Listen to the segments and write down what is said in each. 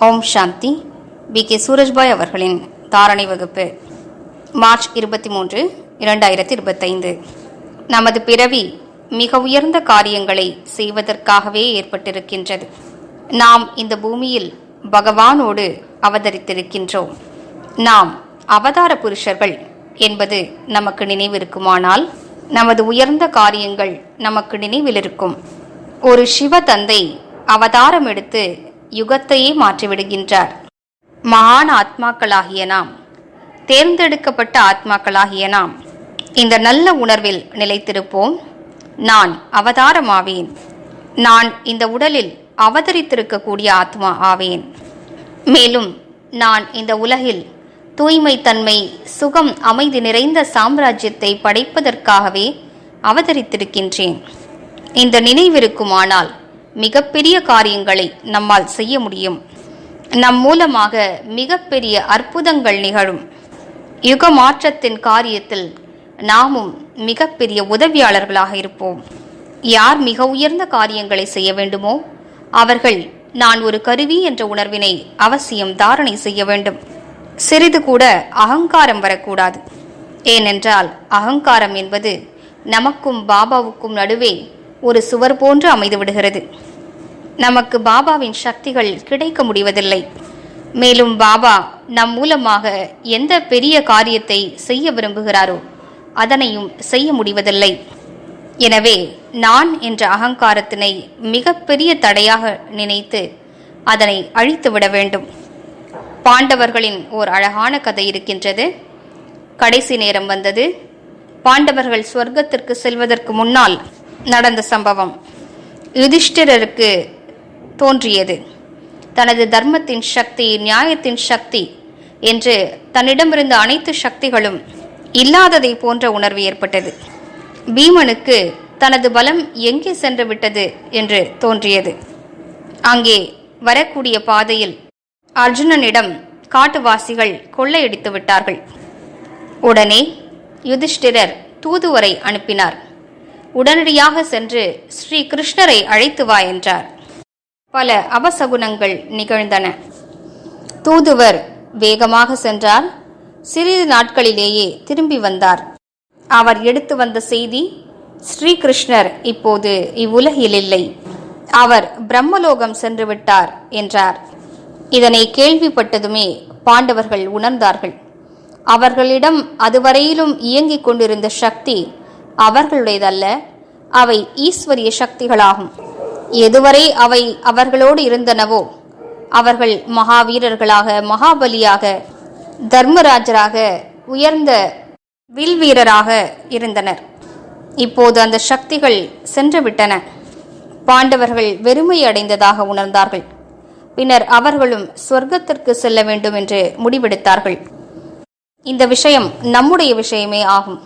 ஓம் சாந்தி. B. K. Surajbhai அவர்களின் தாரணை வகுப்பு மார்ச் இருபத்தி மூன்று இரண்டாயிரத்தி இருபத்தைந்து. நமது பிறவி மிக உயர்ந்த காரியங்களை செய்வதற்காகவே ஏற்பட்டிருக்கின்றது. நாம் இந்த பூமியில் பகவானோடு அவதரித்திருக்கின்றோம். நாம் அவதார புருஷர்கள் என்பது நமக்கு நினைவிருக்குமானால் நமது உயர்ந்த காரியங்கள் நமக்கு நினைவில் இருக்கும் ஒரு சிவ தந்தை அவதாரம் எடுத்து யுகத்தையே மாற்றிவிடுகின்றார். மகான் ஆத்மாக்களாகிய நாம் தேர்ந்தெடுக்கப்பட்ட ஆத்மாக்களாகிய நாம் இந்த நல்ல உணர்வில் நிலைத்திருப்போம். நான் அவதாரமாவேன். நான் இந்த உடலில் அவதரித்திருக்கக்கூடிய ஆத்மா ஆவேன். மேலும் நான் இந்த உலகில் தூய்மை தன்மை சுகம் அமைதி நிறைந்த சாம்ராஜ்யத்தை படைப்பதற்காகவே அவதரித்திருக்கின்றேன். இந்த நினைவிருக்குமானால் மிகப்பெரிய காரியங்களை நம்மால் செய்ய முடியும். நம் மூலமாக மிகப்பெரிய அற்புதங்கள் நிகழும். யுக மாற்றத்தின் காரியத்தில் நாமும் மிகப்பெரிய உதவியாளர்களாக இருப்போம். யார் மிக உயர்ந்த காரியங்களை செய்ய வேண்டுமோ அவர்கள் நான் ஒரு கருவி என்ற உணர்வினை அவசியம் தாரணை செய்ய வேண்டும். சிறிது கூட அகங்காரம் வரக்கூடாது. ஏனென்றால் அகங்காரம் என்பது நமக்கும் பாபாவுக்கும் நடுவே ஒரு சுவர் போன்று அமைந்து விடுகிறது. நமக்கு பாபாவின் சக்திகள் கிடைக்க முடிவதில்லை. மேலும் பாபா நம் மூலமாக எந்த பெரிய காரியத்தை செய்ய விரும்புகிறாரோ அதனையும் செய்ய முடிவதில்லை. எனவே நான் என்ற அகங்காரத்தினை மிகப்பெரிய தடையாக நினைத்து அதனை அழித்துவிட வேண்டும். பாண்டவர்களின் ஓர் அழகான கதை இருக்கின்றது. கடைசி நேரம் வந்தது. பாண்டவர்கள் சொர்க்கத்திற்கு செல்வதற்கு முன்னால் நடந்த சம்பவம். யுதிஷ்டிரருக்கு தோன்றியது. தனது தர்மத்தின் சக்தி நியாயத்தின் சக்தி என்று தன்னிடமிருந்த அனைத்து சக்திகளும் இல்லாததை போன்ற உணர்வு ஏற்பட்டது. பீமனுக்கு தனது பலம் எங்கே சென்று விட்டது என்று தோன்றியது. அங்கே வரக்கூடிய பாதையில் அர்ஜுனனிடம் காட்டுவாசிகள் கொள்ளையடித்து விட்டார்கள். உடனே யுதிஷ்டிரர் தூதுவரை அனுப்பினார். உடனடியாக சென்று ஸ்ரீ கிருஷ்ணரை அழைத்து வா என்றார். பல அபசகுனங்கள் நிகழ்ந்தன. தூதுவர் வேகமாக சென்றார். சிறிது நாட்களிலேயே திரும்பி வந்தார். அவர் எடுத்து வந்த செய்தி ஸ்ரீகிருஷ்ணர் இப்போது இவ்வுலகில் இல்லை அவர் பிரம்மலோகம் சென்று விட்டார் என்றார். இதனை கேள்விப்பட்டதுமே பாண்டவர்கள் உணர்ந்தார்கள். அவர்களிடம் அதுவரையிலும் இயங்கிக் கொண்டிருந்த சக்தி அவர்களுடையதல்ல அவை ஈஸ்வரிய சக்திகளாகும். எதுவரை அவை அவர்களோடு இருந்தனவோ அவர்கள் மகாவீரர்களாக மகாபலியாக தர்மராஜராக உயர்ந்த வில்வீரராக இருந்தனர். இப்போது அந்த சக்திகள் சென்றுவிட்டன. பாண்டவர்கள் வெறுமை அடைந்ததாக உணர்ந்தார்கள். பின்னர் அவர்களும் சொர்க்கத்திற்கு செல்ல வேண்டும் என்று முடிவெடுத்தார்கள். இந்த விஷயம் நம்முடைய விஷயமே ஆகும்.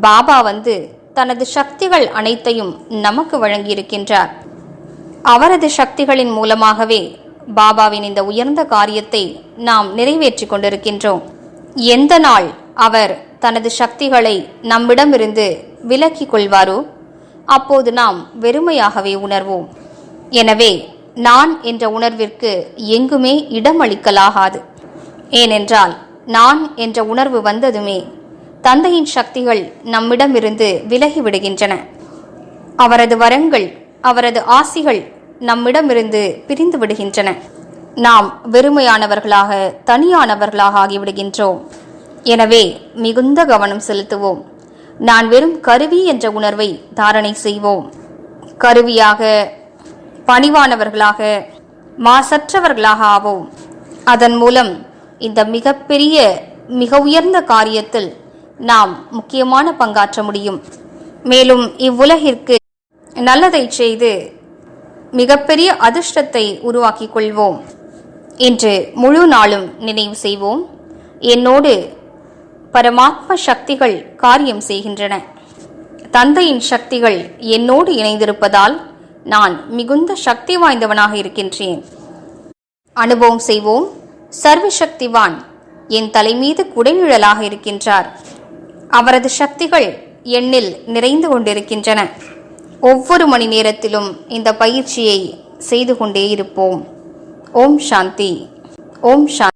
பாபா வந்து தனது சக்திகள் அனைத்தையும் நமக்கு வழங்கியிருக்கின்றார். அவரது சக்திகளின் மூலமாகவே பாபாவின் இந்த உயர்ந்த காரியத்தை நாம் நிறைவேற்றிக் கொண்டிருக்கின்றோம். எந்த நாள் அவர் தனது சக்திகளை நம்மிடமிருந்து விலக்கிக் கொள்வாரோ அப்போது நாம் வெறுமையாகவே உணர்வோம். எனவே நான் என்ற உணர்விற்கு எங்குமே இடமளிக்கலாகாது. ஏனென்றால் நான் என்ற உணர்வு வந்ததுமே தந்தையின் சக்திகள் நம்மிடமிருந்து விலகி விடுகின்றன அவரது வரங்கள் அவரது ஆசிகள் நம்மிடமிருந்து பிரிந்து விடுகின்றன. நாம் வெறுமையானவர்களாக தனியானவர்களாக ஆகிவிடுகின்றோம். எனவே மிகுந்த கவனம் செலுத்துவோம். நான் வெறும் கருவி என்ற உணர்வை தாரணை செய்வோம். கருவியாக பணிவானவர்களாக மாசற்றவர்களாக ஆவோம். அதன் மூலம் இந்த மிகப்பெரிய மிக உயர்ந்த காரியத்தில் நாம் முக்கியமான பங்காற்ற முடியும். மேலும் இவ்வுலகிற்கு நல்லதை செய்து மிகப்பெரிய அதிர்ஷ்டத்தை உருவாக்கிக் கொள்வோம் இன்று முழு நாளும் நினைவு செய்வோம். என்னோடு பரமாத்ம சக்திகள் காரியம் செய்கின்றன. தந்தையின் சக்திகள் என்னோடு இணைந்திருப்பதால் நான் மிகுந்த சக்தி வாய்ந்தவனாக இருக்கின்றேன். அனுபவம் செய்வோம். சர்வசக்திவான் என் தலைமீது குடைநிழலாக இருக்கின்றார். அவரது சக்திகள் எண்ணில் நிறைந்து கொண்டிருக்கின்றன. ஒவ்வொரு மணி நேரத்திலும் இந்த பயிற்சியை செய்து கொண்டே இருப்போம். ஓம் சாந்தி. ஓம் சாந்தி.